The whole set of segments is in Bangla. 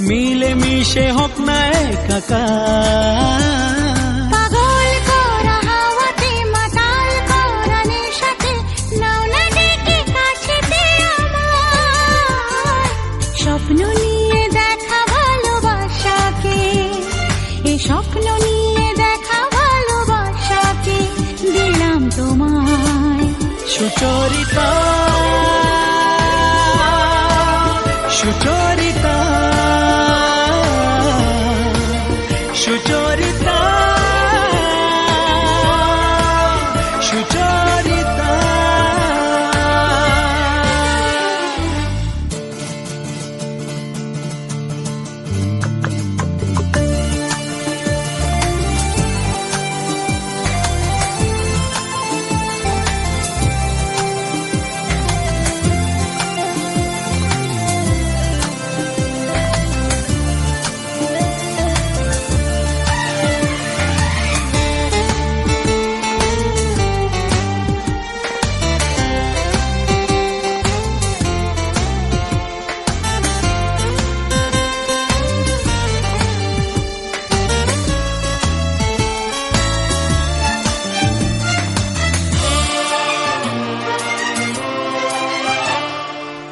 মিলে মিশে হোক না আমার। স্বপ্ন নিয়ে দেখা ভালোবাসাকে স্বপ্ন নিয়ে দেখা ভালোবাসাকে দিলাম তোমায়। সুচরিতা সুচরিতা সুচরিতা।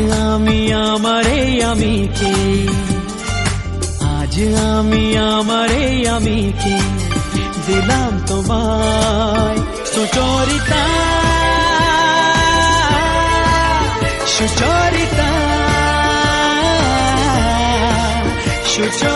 আমি আমার আমি কে? আজ আমি আমার আমি কে? দিলাম তোমায় সুচরিতা। সুচরিতা। সুচরিতা।